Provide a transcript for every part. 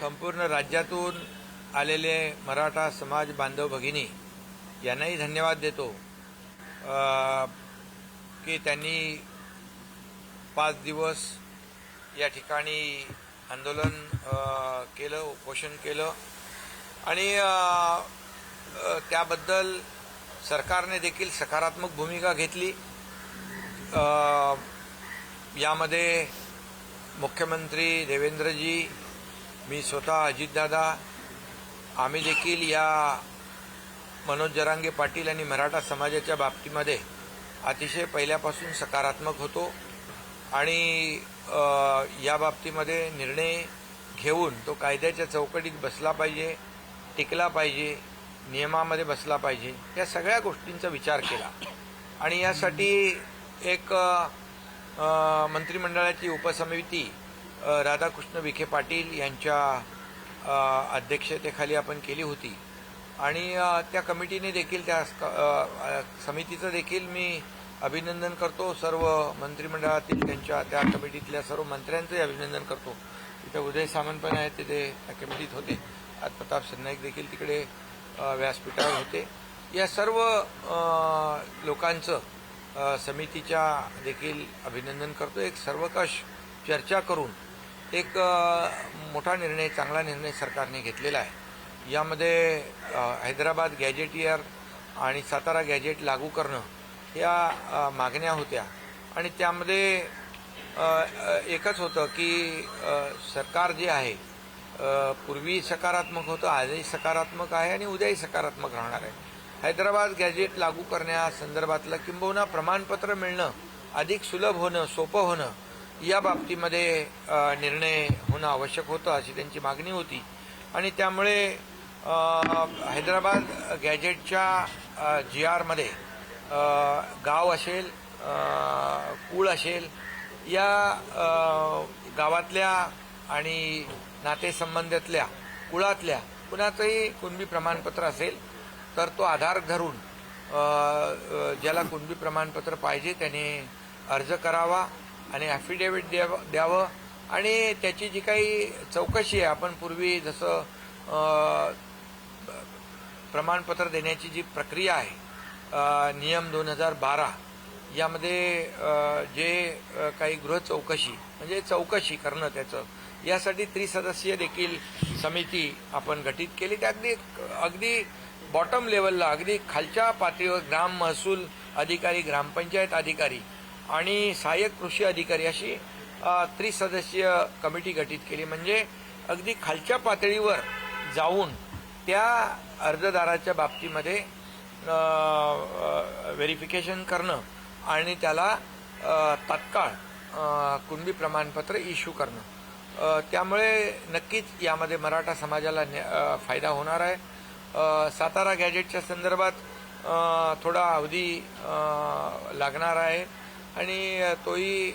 संपूर्ण राज्यातून आलेले मराठा समाज बांधव भगिनी यांनाही धन्यवाद देतो. की त्यांनी पाच दिवस या ठिकाणी आंदोलन केलं उपोषण केलं. आणि त्याबद्दल सरकारने देखील सकारात्मक भूमिका घेतली. यामध्ये मुख्यमंत्री देवेंद्रजी मी स्वतः अजितदादा आम्ही देखील या मनोज जरांगे पाटील आणि मराठा समाजाच्या बाबतीमध्ये अतिशय पहिल्यापासून सकारात्मक होतो आणि या बाबतीमध्ये निर्णय घेऊन तो कायद्याच्या चौकटीत बसला पाहिजे टिकला पाहिजे नियमामध्ये बसला पाहिजे या सगळ्या गोष्टींचा विचार केला. आणि यासाठी एक मंत्रिमंडळाची उपसमिती राधाकृष्ण विखे पाटील यांच्या अध्यक्षतेखाली आपण केली होती. आणि त्या कमिटीने देखील त्या समितीचं देखील मी अभिनंदन करतो. सर्व मंत्रिमंडळातील त्यांच्या त्या कमिटीतल्या सर्व मंत्र्यांचंही अभिनंदन करतो. तिथे उदय सामंत पण आहेत तिथे त्या कमिटीत होते. आज प्रताप सरनाईक देखील तिकडे व्यासपीठावर होते. या सर्व लोकांचं समितीच्या देखील अभिनंदन करतो. एक सर्वकष चर्चा करून एक मोठा निर्णय चांगला निर्णय सरकारने घेतलेला आहे. यामध्ये हैदराबाद गॅजेटियर आणि सातारा गॅजेट लागू करणं या मागण्या होत्या. आणि त्यामध्ये एकच होतं की सरकार जे आहे पूर्वी सकारात्मक होतं आजही सकारात्मक आहे आणि उद्याही सकारात्मक राहणार आहे. हैदराबाद गॅजेट लागू करण्यासंदर्भातलं किंबहुना प्रमाणपत्र मिळणं अधिक सुलभ होणं सोपं होणं या बाबतीमध्ये निर्णय होणं आवश्यक होतं अशी त्यांची मागणी होती. आणि त्यामुळे हैदराबाद गॅजेटच्या जी आरमध्ये गाव असेल कुळ असेल या गावातल्या आणि नातेसंबंधातल्या कुळातल्या कुणाचंही कुणबी प्रमाणपत्र असेल तर तो आधार धरून ज्याला कुणबी प्रमाणपत्र पाहिजे त्याने अर्ज करावा. आणि ॲफिडेव्हिट द्यावं द्यावं. आणि त्याची जी काही चौकशी आहे आपण पूर्वी जसं प्रमाणपत्र देण्याची जी प्रक्रिया आहे नियम दोन हजार बारा यामध्ये जे काही गृह चौकशी म्हणजे चौकशी करणं त्याचं यासाठी त्रिसदस्यीय देखील समिती आपण गठीत केली. त्या अगदी अगदी बॉटम लेवलला अगदी खालच्या पातळीवर ग्राम महसूल अधिकारी ग्रामपंचायत अधिकारी आणि सहाय्यक कृषी अधिकारी अशी त्रिसदस्यीय कमिटी गठीत केली. म्हणजे अगदी खालच्या पातळीवर जाऊन त्या अर्जदाराच्या बाबतीमध्ये व्हेरिफिकेशन करणं आणि त्याला तात्काळ कुणबी प्रमाणपत्र इश्यू करणं. त्यामुळे नक्कीच यामध्ये मराठा समाजाला न्या- फायदा होणार आहे. सातारा गॅजेटच्या संदर्भात थोडा अवधी लागणार आहे. आणि तोही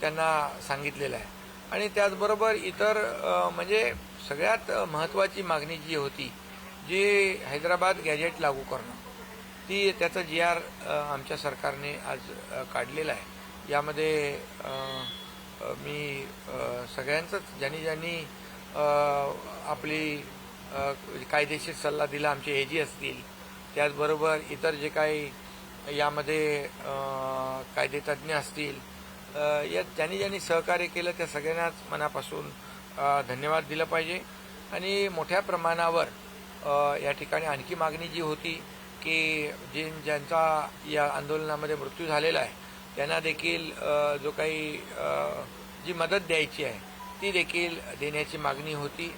त्यांना सांगितलेला आहे. आणि त्याचबरोबर इतर म्हणजे सगळ्यात महत्त्वाची मागणी जी होती जी हैदराबाद गॅजेट लागू करणं ती त्याचा जी आर आमच्या सरकारने आज काढलेला आहे. यामध्ये मी सगळ्यांचंच ज्यांनी ज्यांनी आपली कायदेशीर सल्ला दिला आमचे एजी असतील त्याचबरोबर इतर जे काही यामध्ये कायदेतज्ञ असतील या ज्यांनी ज्यांनी सहकार्य केलं त्या सगळ्यांनाच मनापासून धन्यवाद दिलं पाहिजे. आणि मोठ्या प्रमाणावर या ठिकाणी आणखी मागणी जी होती की जे ज्यांचा या आंदोलनामध्ये मृत्यू झालेला आहे त्यांना देखील जो काही जी मदत द्यायची आहे ती देखील देण्याची मागणी होती.